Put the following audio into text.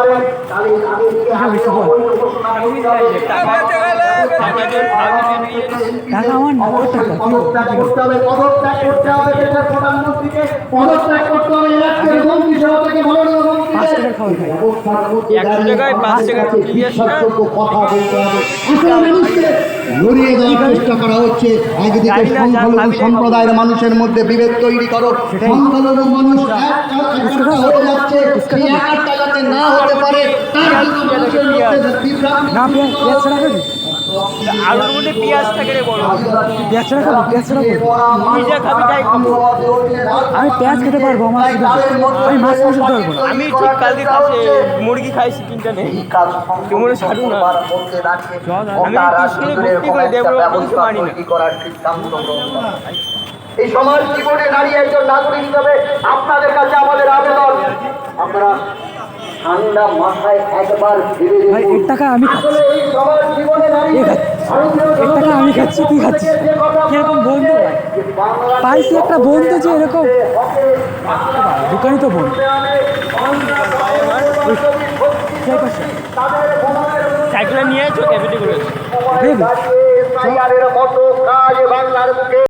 বেশি তাহলে টাকা আমার না ওর টাকা কি বল? পদত্যাগ করতে হবে পদত্যাগ করতে হবে দেশের প্রধানমন্ত্রীকে। পদত্যাগ করতে হবে এই মন্ত্রী সভা থেকে মাননীয় মন্ত্রীকে। পাঁচ টাকা বিশ্বাসযোগ্য কথা বলতে হবে। লড়িয়ে দেওয়ার চেষ্টা করা হচ্ছে। একদিকে সংখ্যালঘু সম্প্রদায়ের মানুষের মধ্যে বিভেদ তৈরি করো। সংখ্যালঘু মানুষ হয়ে যাচ্ছে। না হতে পারে তার জন্য মানুষের মধ্যে বিভ্রান্তি আলুর মধ্যে পেঁয়াজ থাকে রে বড়। পেঁয়াজ ছাড়া খাবি পেঁয়াজ ছাড়া খাবি? তুই যা খাবি তাই খাব। আমি পেঁয়াজ খেতে পারব আমার আমি মাছ মাংস খেতে পারব আমি ঠিক কালকে কাছে মুরগি খাইছি তিনটা নেই তোমার সারু না আমি ভক্তি করে কিছু মানি না। এই সমাজ জীবনে দাঁড়িয়ে একজন নাগরিক হিসাবে আপনাদের কাছে আমাদের আবেদন। আপনারা ঠান্ডা মাথায় একবার দেখুন। এর টাকা আমি খাচ্ছি। আসলে এই সমাজ জীবনে দাঁড়িয়ে এর টাকা আমি খাচ্ছি তুই খাচ্ছিস কীরকম বন্ধু ভাই? পাইছি একটা বন্ধু যে এরকম। দোকানই তো বন্ধু কে পাশে? সাইকেলে নিয়ে চো ক্যাফেটে করেছে